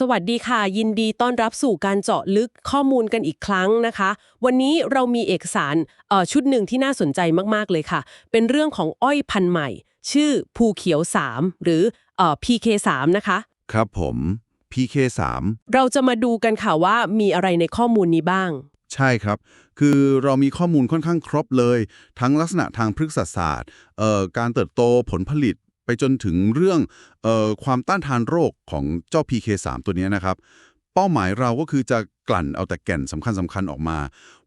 สวัสดีค่ะ ยินดีต้อนรับสู่การเจาะลึกข้อมูลกันอีกครั้งนะคะ วันนี้เรามีเอกสารเอ่อชุดหนึ่งที่น่าสนใจมากๆเลยค่ะ เป็นเรื่องของอ้อยพันธุ์ใหม่ ชื่อภูเขียว 3 หรือเอ่อ PK3 นะคะ ครับผม PK3 เราจะมาดูกันค่ะว่ามีอะไรในข้อมูลนี้บ้าง ใช่ครับ คือเรามีข้อมูลค่อนข้างครบเลย ทั้งลักษณะทางพฤกษศาสตร์เอ่อการเติบโตผลผลิต ไปจนถึงเรื่องออความต้านทานโรคของเจ้า PK3 ตัวนี้นะครับ เป้าหมายเราก็คือจะกลั่นเอาแต่แก่นสำคัญสคัญๆออกมา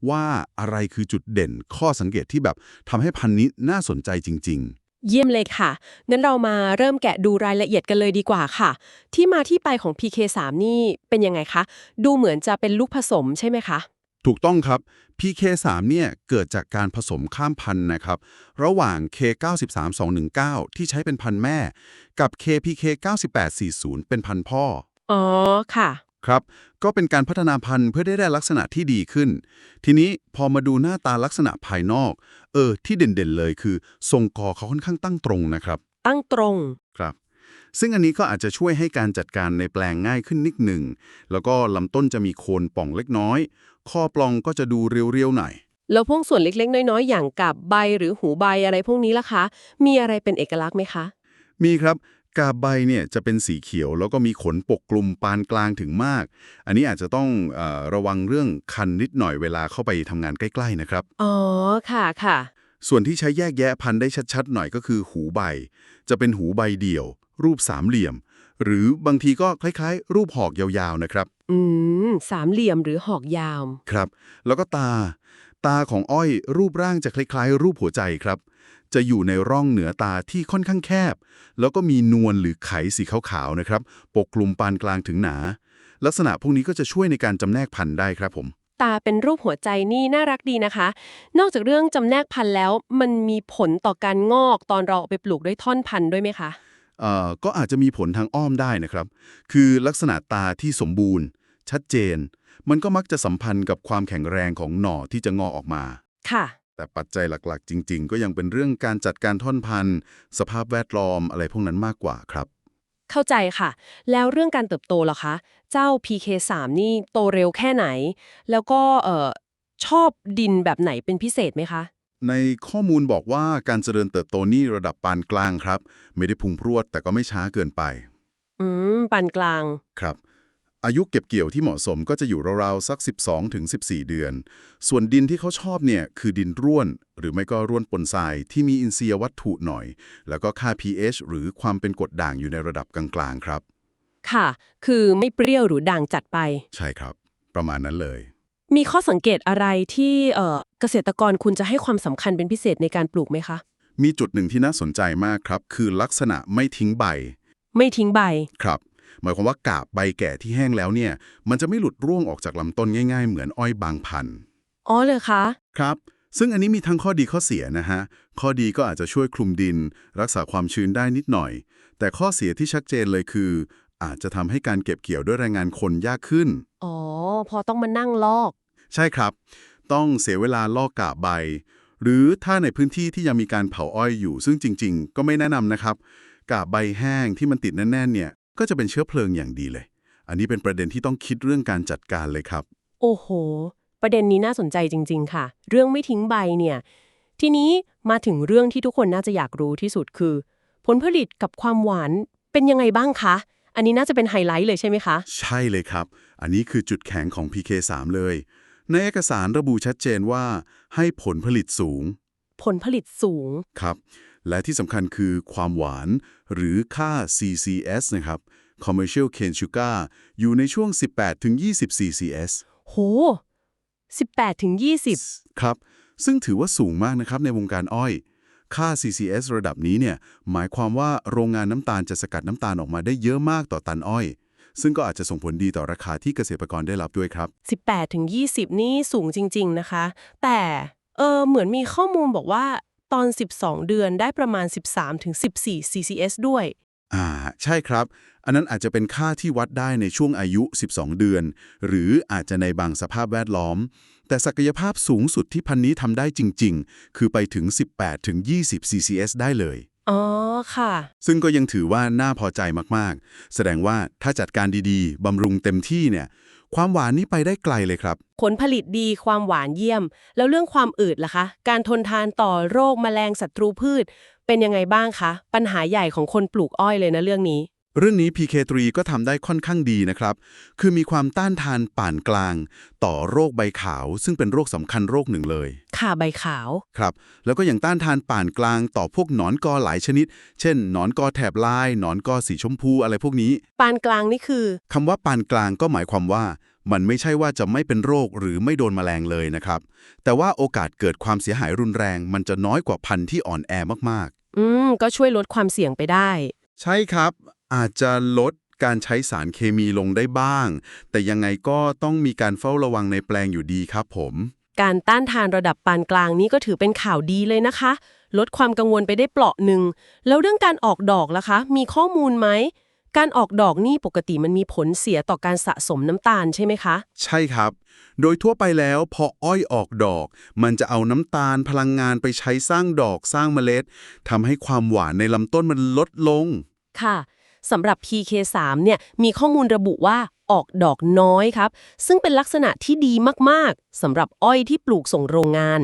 ว่าอะไรคือจุดเด่นข้อสังเกตที่แบบทำให้พันธุ์นี้น่าสนใจจริง ๆเยี่ยมเลยค่ะ งั้นเรามาเริ่มแกะดูรายละเอียดกันเลยดีกว่าค่ะ ที่มาที่ไปของ PK3 นี่เป็นยังไงคะ ดูเหมือนจะเป็นลูกผสมใช่ไหมคะ ถูกต้องครับ PK3 เนี่ยเกิดจากการผสมข้ามพันธุ์นะครับ ระหว่าง K93219 ที่ใช้เป็นพันธุ์แม่ กับ KPK9840 เป็นพันธุ์พ่อ อ๋อ ค่ะ ครับ ก็เป็นการพัฒนาพันธุ์เพื่อได้ได้ลักษณะที่ดีขึ้น ทีนี้พอมาดูหน้าตาลักษณะภายนอก เออ ที่เด่นๆเลยคือ ทรงกอเขาค่อนข้างตั้งตรงนะครับ ตั้งตรง ครับ ซึ่งอันนี้ก็อาจจะช่วยให้การจัดการในแปลงง่ายขึ้นนิดหนึ่ง แล้วก็ลำต้นจะมีโคนป่องเล็กน้อย ข้อปลองก็จะดูเรียวๆหน่อย แล้วพวกส่วนเล็กๆ น้อยๆ อย่างกับใบหรือหูใบอะไรพวกนี้ล่ะคะ มีอะไรเป็นเอกลักษณ์ไหมคะ มีครับกาบใบเนี่ยจะเป็นสีเขียวแล้วก็มีขนปกคลุมปานกลางถึงมาก อันนี้อาจจะต้องเออระวังเรื่องคันนิดหน่อยเวลาเข้าไปทำงานใกล้ๆนะครับ อ๋อ ค่ะค่ะ ส่วนที่ใช้แยกแยะพันธุ์ได้ชัดๆ หน่อยก็คือหูใบ จะเป็นหูใบเดี่ยว รูปสามเหลี่ยม หรือบางทีก็คล้ายๆ รูปหอกยาวๆนะครับ อืม สามเหลี่ยมหรือหอกยาว ครับ แล้วก็ตา ตาของอ้อยรูปร่างจะคล้ายๆ รูปหัวใจครับ จะอยู่ในร่องเหนือตาที่ค่อนข้างแคบ แล้วก็มีนวลหรือไขสีขาวๆนะครับ ปกคลุมปานกลางถึงหนา ลักษณะพวกนี้ก็จะช่วยในการจำแนกพันธุ์ได้ครับผมตาเป็นรูปหัวใจนี่น่ารักดีนะคะ นอกจากเรื่องจำแนกพันธุ์แล้ว มันมีผลต่อการงอกตอนเราเอาไปปลูกด้วยท่อนพันธุ์ด้วยไหมคะเอ่อ ก็อาจจะมีผลทางอ้อมได้นะครับ คือลักษณะตาที่สมบูรณ์ ชัดเจน มันก็มักจะสัมพันธ์กับความแข็งแรงของหน่อที่จะงอกออกมา ค่ะ แต่ปัจจัยหลักๆ จริง ๆ ก็ยังเป็นเรื่องการจัดการท่อนพันธุ์ สภาพแวดล้อมอะไรพวกนั้นมากกว่าครับ เข้าใจค่ะ แล้วเรื่องการเติบโตล่ะคะ เจ้า PK3 นี่โตเร็วแค่ไหน แล้วก็เอ่อชอบดินแบบไหนเป็นพิเศษไหมคะ ในข้อมูลบอกว่าการเจริญเติบโตนี่ระดับปานกลางครับ ไม่ได้พุ่งพรวดแต่ก็ไม่ช้าเกินไป อืม ปานกลาง ครับ อายุเก็บเกี่ยวที่เหมาะสมก็จะอยู่ราวๆสัก 12ถึง14เดือน ส่วนดินที่เขาชอบเนี่ยคือดินร่วน หรือไม่ก็ร่วนปนทรายที่มีอินทรียวัตถุหน่อย แล้วก็ค่า pH หรือความเป็นกรดด่างอยู่ในระดับกลางๆครับ ค่ะ คือไม่เปรี้ยวหรือด่างจัดไป ใช่ครับ ประมาณนั้นเลย มีข้อสังเกตอะไรที่เอ่อเกษตรกรคุณจะให้ความสำคัญเป็นพิเศษในการปลูกไหมคะ มีจุดหนึ่งที่น่าสนใจมากครับ คือลักษณะไม่ทิ้งใบ ไม่ทิ้งใบ ครับ หมายความว่ากาบใบแก่ที่แห้งแล้วเนี่ย มันจะไม่หลุดร่วงออกจากลำต้นง่าย ๆ เหมือนอ้อยบางพันธุ์อ๋อเลยคะครับ ซึ่งอันนี้มีทั้งข้อดีข้อเสียนะฮะ ข้อดีก็อาจจะช่วยคลุมดิน รักษาความชื้นได้นิดหน่อย แต่ข้อเสียที่ชัดเจนเลยคือ อาจจะทำให้การเก็บเกี่ยวด้วยแรงงานคนยากขึ้น อ๋อ พอต้องมานั่งลอก ใช่ครับ ต้องเสียเวลาลอกกาบใบ หรือถ้าในพื้นที่ที่ยังมีการเผาอ้อยอยู่ ซึ่งจริง ๆ ก็ไม่แนะนำนะครับ กาบใบแห้งที่มันติดแน่นๆเนี่ยก็จะเป็นเชื้อเพลิงอย่างดีเลย อันนี้เป็นประเด็นที่ต้องคิดเรื่องการจัดการเลยครับ โอ้โห ประเด็นนี้น่าสนใจจริง ๆ ค่ะ เรื่องไม่ทิ้งใบเนี่ย ทีนี้มาถึงเรื่องที่ทุกคนน่าจะอยากรู้ที่สุดคือ ผลผลิตกับความหวานเป็นยังไงบ้างคะ อันนี้น่าจะเป็นไฮไลท์เลยใช่ไหมคะ ใช่เลยครับ อันนี้คือจุดแข็งของ PK3 เลย ในเอกสารระบุชัดเจนว่า ให้ผลผลิตสูง ผลผลิตสูง ครับ และที่สำคัญคือความหวาน หรือค่า CCS นะครับ Commercial Cane Sugar อยู่ในช่วง 18-20 CCS โห 18ถึง20 ครับ ซึ่งถือว่าสูงมากนะครับในวงการอ้อย ค่า CCS ระดับนี้เนี่ยหมายความว่าโรงงานน้ำตาลจะสกัดน้ำตาลออกมาได้เยอะมากต่อตันอ้อย ซึ่งก็อาจจะส่งผลดีต่อราคาที่เกษตรกรได้รับด้วยครับ 18ถึง20 นี่สูงจริง ๆ นะคะ แต่เออเหมือนมีข้อมูลบอกว่าตอน 12 เดือนได้ประมาณ 13ถึง14 CCS ด้วย อ่า ใช่ครับ อันนั้นอาจจะเป็นค่าที่วัดได้ในช่วงอายุ 12 เดือน หรืออาจจะในบางสภาพแวดล้อม แต่ศักยภาพสูงสุดที่พันนี้ทำได้จริง ๆ คือไปถึง 18-20 CCS ได้เลย อ๋อ ค่ะ ซึ่งก็ยังถือว่าน่าพอใจมากๆ แสดงว่าถ้าจัดการดีๆ บำรุงเต็มที่เนี่ย ความหวานนี่ไปได้ไกลเลยครับ ผลผลิตดีความหวานเยี่ยม แล้วเรื่องความอืดล่ะคะ การทนทานต่อโรคแมลงศัตรูพืช เป็นยังไงบ้างคะ ปัญหาใหญ่ของคนปลูกอ้อยเลยนะเรื่องนี้ เรื่องนี้ PK3 ก็ทำได้ค่อนข้างดีนะครับ คือมีความต้านทานป่านกลาง ต่อโรคใบขาว ซึ่งเป็นโรคสำคัญโรคหนึ่งเลย ค่ะใบขาว ครับ แล้วก็ยังต้านทานป่านกลางต่อพวกหนอนกอหลายชนิด เช่นหนอนกอแถบลายหนอนกอสีชมพูอะไรพวกนี้ ปานกลางนี่คือ คำว่าปานกลางก็หมายความว่า มันไม่ใช่ว่าจะไม่เป็นโรคหรือไม่โดนแมลงเลยนะครับ แต่ว่าโอกาสเกิดความเสียหายรุนแรง มันจะน้อยกว่าพันธุ์ที่อ่อนแอมากอืม ก็ช่วยลดความเสี่ยงไปได้ๆใช่ครับ อาจจะลดการใช้สารเคมีลงได้บ้าง แต่ยังไงก็ต้องมีการเฝ้าระวังในแปลงอยู่ดีครับผม การต้านทานระดับปานกลางนี้ก็ถือเป็นข่าวดีเลยนะคะ ลดความกังวลไปได้เปราะหนึ่ง แล้วเรื่องการออกดอกล่ะคะ มีข้อมูลไหม การออกดอกนี่ปกติมันมีผลเสียต่อการสะสมน้ำตาลใช่ไหมคะ ใช่ครับ โดยทั่วไปแล้วพออ้อยออกดอก มันจะเอาน้ำตาลพลังงานไปใช้สร้างดอกสร้างเมล็ดทำให้ความหวานในลำต้นมันลดลง ค่ะสำหรับ PK3 เนี่ยมีข้อมูลระบุว่าออกดอกน้อยครับ ซึ่งเป็นลักษณะที่ดีมากๆสำหรับอ้อยที่ปลูกส่งโรงงาน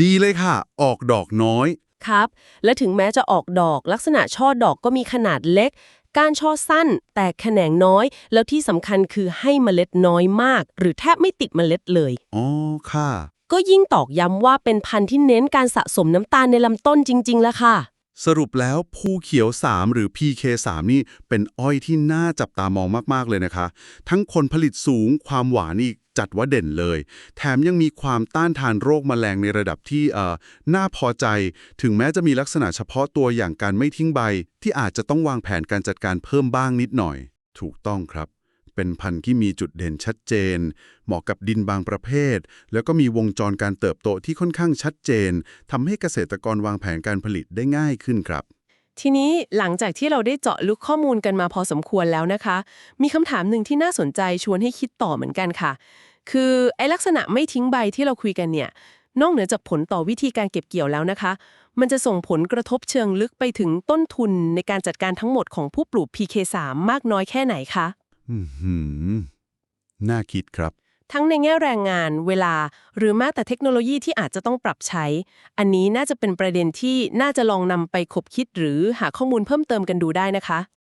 ดีเลยค่ะ ออกดอกน้อย ครับ และถึงแม้จะออกดอกลักษณะช่อดอกก็มีขนาดเล็ก การช่อสั้น แต่แขนงน้อย แล้วที่สำคัญคือให้เมล็ดน้อยมาก หรือแทบไม่ติดเมล็ดเลย อ๋อ ค่ะ ก็ยิ่งตอกย้ำว่าเป็นพันธุ์ที่เน้นการสะสมน้ำตาลในลำต้นจริง ๆ แล้วค่ะ สรุปแล้วภูเขียว 3 หรือ PK3 นี่เป็นอ้อยที่น่าจับตามองมาก ๆ เลยนะคะ ทั้งผลผลิตสูงความหวานอีก จัดว่าเด่นเลย แถมยังมีความต้านทานโรคแมลงในระดับที่เอ่อน่าพอใจ ถึงแม้จะมีลักษณะเฉพาะตัวอย่างการไม่ทิ้งใบ ที่อาจจะต้องวางแผนการจัดการเพิ่มบ้างนิดหน่อย ถูกต้องครับ เป็นพันธุ์ที่มีจุดเด่นชัดเจน เหมาะกับดินบางประเภท แล้วก็มีวงจรการเติบโตที่ค่อนข้างชัดเจนทำให้เกษตรกรวางแผนการผลิตได้ง่ายขึ้นครับ ทีนี้หลังจากที่เราได้เจาะลึกข้อมูลกันมาพอสมควรแล้วนะคะ มีคำถามหนึ่งที่น่าสนใจชวนให้คิดต่อเหมือนกันค่ะ คือไอ้ลักษณะไม่ทิ้งใบที่เราคุยกันเนี่ย นอกเหนือจากผลต่อวิธีการเก็บเกี่ยวแล้วนะคะ มันจะส่งผลกระทบเชิงลึกไปถึงต้นทุนในการจัดการทั้งหมดของผู้ปลูก PK3 มากน้อยแค่ไหนคะ อือหือน่าคิดครับ ทั้งในแง่แรงงานเวลา หรือแม้แต่เทคโนโลยีที่อาจจะต้องปรับใช้ อันนี้น่าจะเป็นประเด็นที่น่าจะลองนำไปคบคิดหรือหาข้อมูลเพิ่มเติมกันดูได้นะคะ